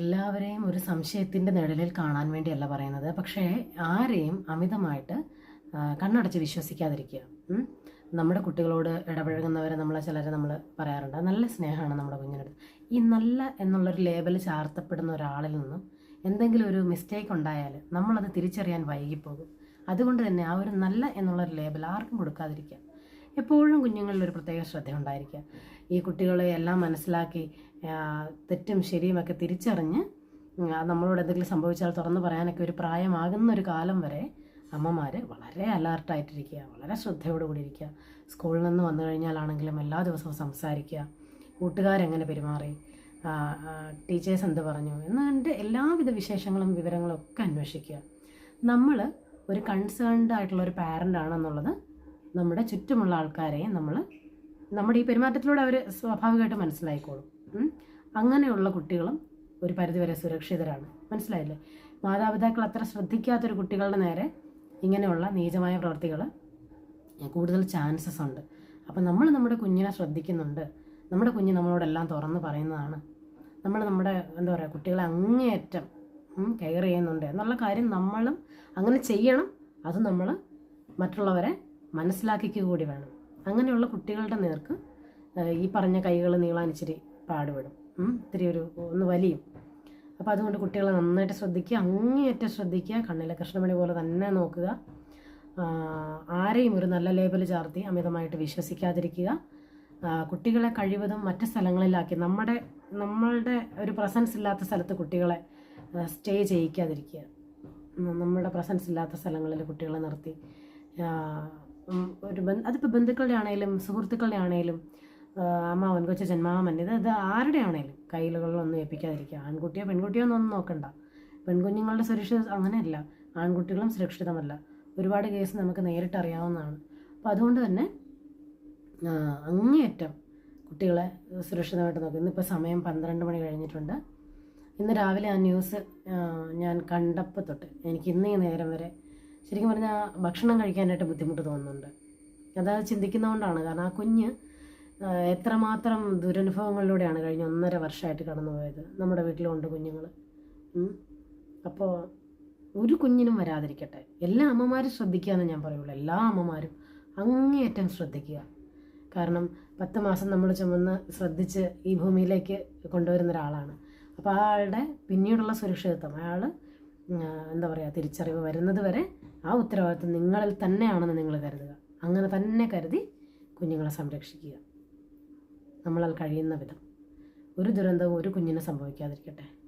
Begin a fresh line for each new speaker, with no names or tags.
എല്ലാവരെയും ഒരു സംശയത്തിന്റെ നിഴലിൽ കാണാൻ വേണ്ടിയല്ല പറയുന്നത്. പക്ഷേ ആരെയും അമിതമായിട്ട് കണ്ണടച്ച് വിശ്വസിക്കാതിരിക്കുക. നമ്മുടെ കുട്ടികളോട് ഇടപഴകുന്നവരെ നമ്മളെ ചിലരെ നമ്മൾ പറയാറുണ്ട്. നല്ല സ്നേഹമാണ് നമ്മുടെ കുഞ്ഞിനടുത്ത്. ഈ നല്ല എന്നുള്ളൊരു ലേബൽ ചാർത്തപ്പെടുന്ന ഒരാളിൽ നിന്നും എന്തെങ്കിലും ഒരു മിസ്റ്റേക്ക് ഉണ്ടായാൽ നമ്മളത് തിരിച്ചറിയാൻ വൈകിപ്പോകും. അതുകൊണ്ട് തന്നെ ആ ഒരു നല്ല എന്നുള്ളൊരു ലേബൽ ആർക്കും കൊടുക്കാതിരിക്കുക. എപ്പോഴും കുഞ്ഞുങ്ങളിൽ ഒരു പ്രത്യേക ശ്രദ്ധ ഉണ്ടായിരിക്കുക ഈ കുട്ടികളെ എല്ലാം മനസ്സിലാക്കി തെറ്റും ശരിയും ഒക്കെ തിരിച്ചറിഞ്ഞ് നമ്മളോട് എന്തെങ്കിലും സംഭവിച്ചാൽ തുറന്നു പറയാനൊക്കെ ഒരു പ്രായമാകുന്ന ഒരു കാലം വരെ അമ്മമാർ വളരെ അലർട്ടായിട്ടിരിക്കുക വളരെ ശ്രദ്ധയോടുകൂടി ഇരിക്കുക. സ്കൂളിൽ നിന്ന് വന്നു കഴിഞ്ഞാലാണെങ്കിലും എല്ലാ ദിവസവും സംസാരിക്കുക. കൂട്ടുകാരെങ്ങനെ പെരുമാറി? ടീച്ചേഴ്സ് എന്ത് പറഞ്ഞു? എന്നിട്ട് എല്ലാവിധ വിശേഷങ്ങളും വിവരങ്ങളും ഒക്കെ അന്വേഷിക്കുക. നമ്മൾ ഒരു കൺസേൺഡ് ആയിട്ടുള്ള ഒരു പാരന്റ് ആണെന്നുള്ളത് നമ്മുടെ ചുറ്റുമുള്ള ആൾക്കാരെയും നമ്മൾ നമ്മുടെ ഈ പെരുമാറ്റത്തിലൂടെ അവർ സ്വാഭാവികമായിട്ട് മനസ്സിലായിക്കോളും. അങ്ങനെയുള്ള കുട്ടികളും ഒരു പരിധിവരെ സുരക്ഷിതരാണ്. മനസ്സിലായില്ലേ? മാതാപിതാക്കൾ അത്ര ശ്രദ്ധിക്കാത്തൊരു കുട്ടികളുടെ നേരെ ഇങ്ങനെയുള്ള നീചമായ പ്രവർത്തികൾ കൂടുതൽ ചാൻസസ് ഉണ്ട്. അപ്പം നമ്മൾ നമ്മുടെ കുഞ്ഞിനെ ശ്രദ്ധിക്കുന്നുണ്ട്. നമ്മുടെ കുഞ്ഞ് നമ്മളോടെല്ലാം തുറന്ന് പറയുന്നതാണ്. നമ്മൾ നമ്മുടെ എന്താ പറയുക കുട്ടികളെ അങ്ങേയറ്റം കെയർ ചെയ്യുന്നുണ്ട് എന്നുള്ള കാര്യം നമ്മളും അങ്ങനെ ചെയ്യണം. അത് നമ്മൾ മറ്റുള്ളവരെ മനസ്സിലാക്കിക്കുക കൂടി വേണം. അങ്ങനെയുള്ള കുട്ടികളുടെ നേർക്ക് ഈ പറഞ്ഞ കൈകൾ നീളാൻ ഇച്ചിരി പാടുപെടും ഇത്തിരി ഒരു ഒന്ന് വലിയും. അപ്പോൾ അതുകൊണ്ട് കുട്ടികളെ നന്നായിട്ട് ശ്രദ്ധിക്കുക അങ്ങേയറ്റം ശ്രദ്ധിക്കുക കണ്ണിലെ കൃഷ്ണമണി പോലെ തന്നെ നോക്കുക. ആരെയും ഒരു നല്ല ലേബൽ ചാർത്തി അമിതമായിട്ട് വിശ്വസിക്കാതിരിക്കുക. കുട്ടികളെ കഴിവതും മറ്റ് സ്ഥലങ്ങളിലാക്കി നമ്മുടെ നമ്മളുടെ ഒരു പ്രസൻസ് ഇല്ലാത്ത സ്ഥലത്ത് കുട്ടികളെ സ്റ്റേ ചെയ്യിക്കാതിരിക്കുക. നമ്മുടെ പ്രസൻസ് ഇല്ലാത്ത സ്ഥലങ്ങളിൽ കുട്ടികളെ നിർത്തി. ഒരു അതിപ്പോൾ ബന്ധുക്കളുടെ ആണെങ്കിലും സുഹൃത്തുക്കളുടെ ആണെങ്കിലും അമ്മാവൻ കൊച്ചു ജന്മാവൻ ഇത് അത് ആരുടെ ആണെങ്കിലും കയ്യിലുകളിലൊന്നും ഏൽപ്പിക്കാതിരിക്കുക. ആൺകുട്ടിയോ പെൺകുട്ടിയോ ഒന്നും നോക്കണ്ട. പെൺകുഞ്ഞുങ്ങളുടെ സുരക്ഷിത അങ്ങനെയല്ല. ആൺകുട്ടികളും സുരക്ഷിതമല്ല. ഒരുപാട് കേസ് നമുക്ക് നേരിട്ട് അറിയാവുന്നതാണ് അപ്പോൾ അതുകൊണ്ട് തന്നെ അങ്ങേയറ്റം കുട്ടികളെ സുരക്ഷിതമായിട്ട് നോക്കും ഇന്നിപ്പോൾ സമയം പന്ത്രണ്ട് മണി കഴിഞ്ഞിട്ടുണ്ട്. ഇന്ന് രാവിലെ ആ ന്യൂസ് ഞാൻ കണ്ടപ്പോൾ തൊട്ട് എനിക്ക് ഇന്ന് നേരം വരെ ശരിക്കും പറഞ്ഞാൽ ഭക്ഷണം കഴിക്കാനായിട്ട് ബുദ്ധിമുട്ട് തോന്നുന്നുണ്ട്. അത് ചിന്തിക്കുന്നതുകൊണ്ടാണ് കാരണം ആ കുഞ്ഞ് എത്രമാത്രം ദുരനുഭവങ്ങളിലൂടെയാണ് കഴിഞ്ഞ ഒന്നര വർഷമായിട്ട് കടന്നു പോയത് നമ്മുടെ വീട്ടിലുണ്ട് കുഞ്ഞുങ്ങൾ അപ്പോൾ ഒരു കുഞ്ഞിനും വരാതിരിക്കട്ടെ. എല്ലാ അമ്മമാരും ശ്രദ്ധിക്കുക എന്ന് ഞാൻ പറയുള്ളൂ. എല്ലാ അമ്മമാരും അങ്ങേയറ്റം ശ്രദ്ധിക്കുക. കാരണം പത്ത് മാസം നമ്മൾ ചുമന്ന് ശ്രദ്ധിച്ച് ഈ ഭൂമിയിലേക്ക് കൊണ്ടുവരുന്ന ഒരാളാണ്. അപ്പോൾ ആ ആളുടെ പിന്നീടുള്ള സുരക്ഷിതത്വം. അയാൾ എന്താ പറയുക തിരിച്ചറിവ് വരുന്നത് വരെ ആ ഉത്തരവാദിത്വം നിങ്ങളിൽ തന്നെയാണെന്ന് നിങ്ങൾ കരുതുക. അങ്ങനെ തന്നെ കരുതി കുഞ്ഞുങ്ങളെ സംരക്ഷിക്കുക. നമ്മളാൽ കഴിയുന്ന വിധം. ഒരു ദുരന്തവും ഒരു കുഞ്ഞിനെ സംഭവിക്കാതിരിക്കട്ടെ.